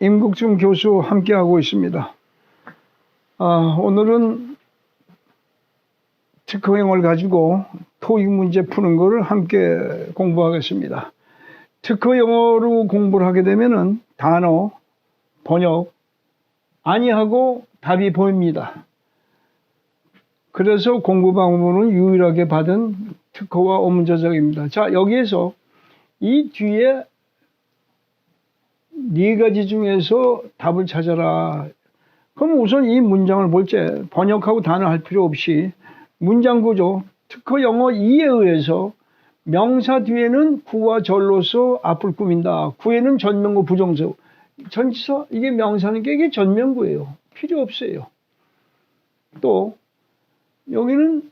임국준 교수 함께하고 있습니다. 아, 오늘은 특허형을 가지고 토익 문제 푸는 거를 함께 공부하겠습니다. 특허 영어로 공부를 하게 되면은 단어, 번역, 아니하고 답이 보입니다. 그래서 공부 방법은 유일하게 받은 특허와 어문저작입니다. 자, 여기에서 이 뒤에 네 가지 중에서 답을 찾아라. 그럼 우선 이 문장을 볼 때 번역하고 단어 할 필요 없이 문장 구조, 특허 영어 2에 의해서 명사 뒤에는 구와 절로서 앞을 꾸민다. 구에는 전명구 부정서. 전치사 이게 명사니까 이게 전명구예요. 필요 없어요. 또 여기는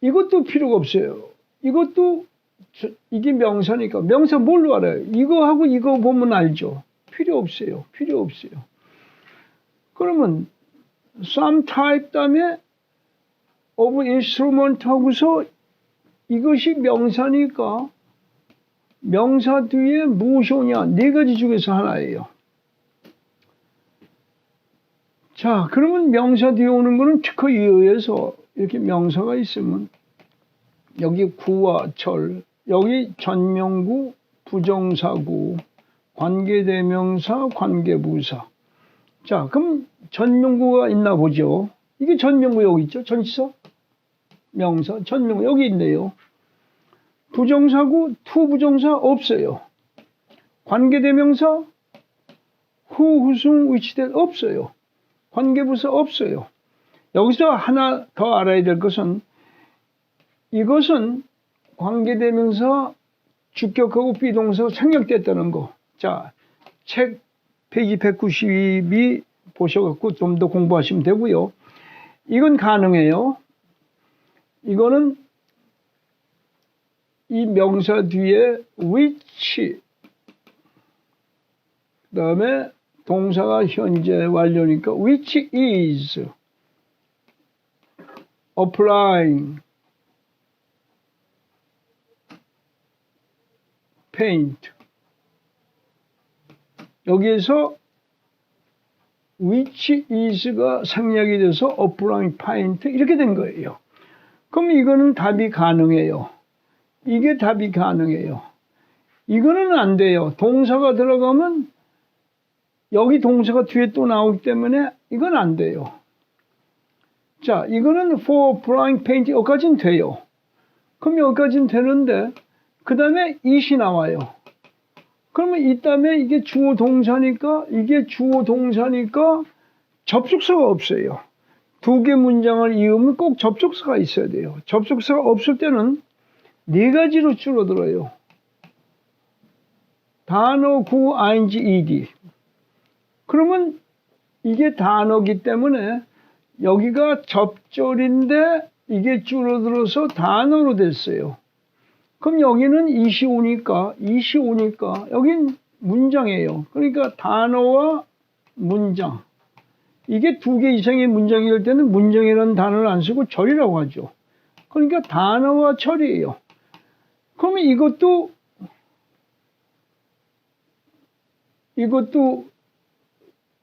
이것도 필요가 없어요. 이것도 저- 이게 명사니까 명사 뭘로 알아요? 이거하고 이거 보면 알죠. 필요 없어요. 필요 없어요. 그러면 some type 다음에 of instrument 하고서 이것이 명사니까 명사 뒤에 무엇이 오냐? 네 가지 중에서 하나예요. 자, 그러면 명사 뒤에 오는 거는 특허에 의해서 이렇게 명사가 있으면 여기 구와 철, 여기 전명구, 부정사구, 관계대명사, 관계부사. 자, 그럼 전명구가 있나 보죠. 이게 전명구 여기 있죠. 전치사, 명사, 전명구 여기 있네요. 부정사구, 투부정사 없어요. 관계대명사, 후, 후승, 위치대 없어요. 관계부사 없어요. 여기서 하나 더 알아야 될 것은 이것은 관계대명사 주격하고 비동사가 생략됐다는 거. 자, 책 페이지 192 보셔갖고 좀 더 공부하시면 되고요. 이건 가능해요. 이거는 이 명사 뒤에 which 그 다음에 동사가 현재 완료니까 which is applying paint 여기에서 which is가 생략이 돼서 applying paint 이렇게 된 거예요. 그럼 이거는 답이 가능해요. 이게 답이 가능해요. 이거는 안 돼요. 동사가 들어가면 여기 동사가 뒤에 또 나오기 때문에 이건 안 돼요. 자, 이거는 for applying paint 여기까지는 돼요. 그럼 여기까지는 되는데 그 다음에 it이 나와요. 그러면 이 다음에 이게 주어 동사니까 이게 주어 동사니까 접속사가 없어요. 두 개 문장을 이으면 꼭 접속사가 있어야 돼요. 접속사가 없을 때는 네 가지로 줄어들어요. 단어, 구, ing, ed. 그러면 이게 단어기 때문에 여기가 접절인데 이게 줄어들어서 단어로 됐어요. 그럼 여기는 이시 오니까 이시 오니까 여긴 문장이에요. 그러니까 단어와 문장 이게 두 개 이상의 문장일 때는 문장이라는 단어를 안 쓰고 절이라고 하죠. 그러니까 단어와 철이에요. 그러면 이것도 이것도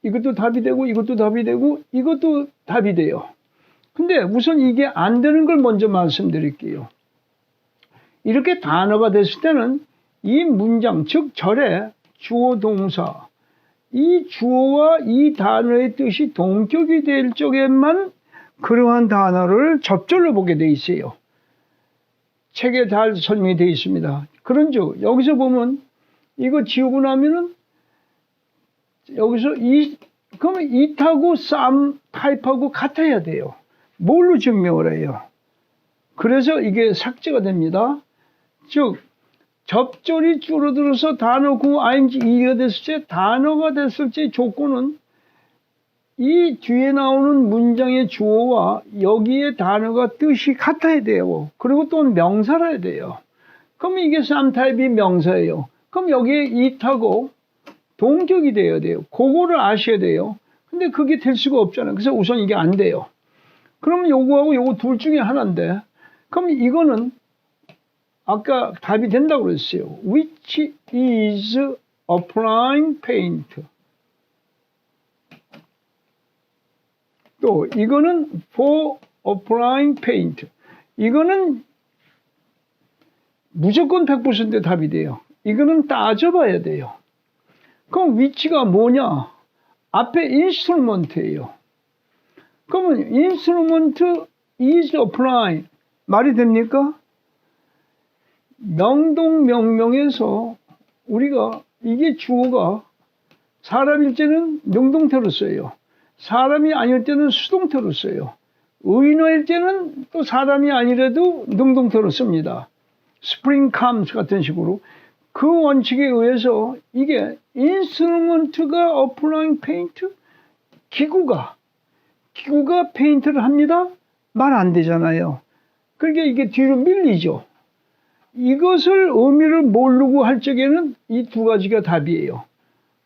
이것도 답이 되고 이것도 답이 되고 이것도 답이 돼요. 근데 우선 이게 안 되는 걸 먼저 말씀드릴게요. 이렇게 단어가 됐을 때는 이 문장, 즉 절의 주어 동사, 이 주어와 이 단어의 뜻이 동격이 될 적에만 그러한 단어를 접절로 보게 돼 있어요. 책에 잘 설명이 되어 있습니다. 그런 즉 여기서 보면 이거 지우고 나면은 여기서 이 그러면 it하고 쌈 타입하고 같아야 돼요. 뭘로 증명을 해요? 그래서 이게 삭제가 됩니다. 즉 접절이 줄어들어서 단어 구 ing 이가 됐을 때 단어가 됐을 때 조건은 이 뒤에 나오는 문장의 주어와 여기에 단어가 뜻이 같아야 돼요. 그리고 또 명사라야 돼요. 그럼 이게 쌈타입이 명사예요. 그럼 여기에 it하고 동격이 돼야 돼요. 그거를 아셔야 돼요. 근데 그게 될 수가 없잖아요. 그래서 우선 이게 안 돼요. 그러면 요거하고 요거 둘 중에 하나인데, 그럼 이거는 아까 답이 된다고 그랬어요. Which is applying paint. 또 이거는 for applying paint. 이거는 무조건 100% 답이 돼요. 이거는 따져봐야 돼요. 그럼 위치가 뭐냐? 앞에 인스트루먼트예요. 그러면 인스트루먼트 is applying 말이 됩니까? 명동 명명에서 우리가 이게 주어가 사람일 때는 명동태로 써요. 사람이 아닐 때는 수동태로 써요. 의인어일 때는 또 사람이 아니라도 능동태로 씁니다. spring comes 같은 식으로 그 원칙에 의해서 이게 인스트루먼트가 applying paint 기구가 기구가 페인트를 합니다. 말 안 되잖아요. 그러니까 이게 뒤로 밀리죠. 이것을 의미를 모르고 할 적에는 이 두 가지가 답이에요.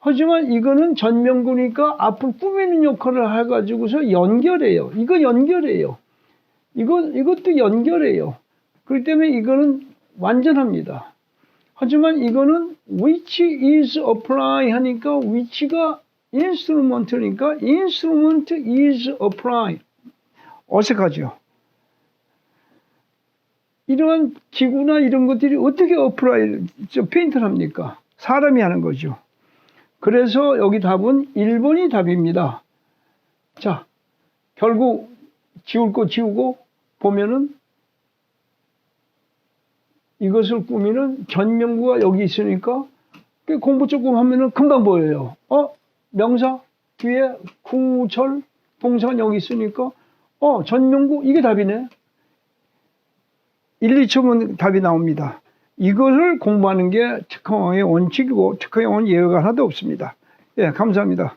하지만 이거는 전명구니까 앞을 꾸미는 역할을 해가지고서 연결해요. 이거 연결해요. 이거, 이것도 연결해요. 그렇기 때문에 이거는 완전합니다. 하지만 이거는 which is apply 하니까 which가 instrument니까 instrument is apply. 어색하죠? 이러한 기구나 이런 것들이 어떻게 어플라이, 저 페인트를 합니까? 사람이 하는 거죠. 그래서 여기 답은 1번이 답입니다. 자, 결국 지울 거 지우고 보면은 이것을 꾸미는 전명구가 여기 있으니까 그 공부 조금 하면은 금방 보여요. 어? 명사 뒤에 구절 동사가 여기 있으니까 어, 전명구 이게 답이네. 1, 2초면 답이 나옵니다. 이것을 공부하는 게 특허의 원칙이고 특허의 원 예외가 하나도 없습니다. 예, 감사합니다.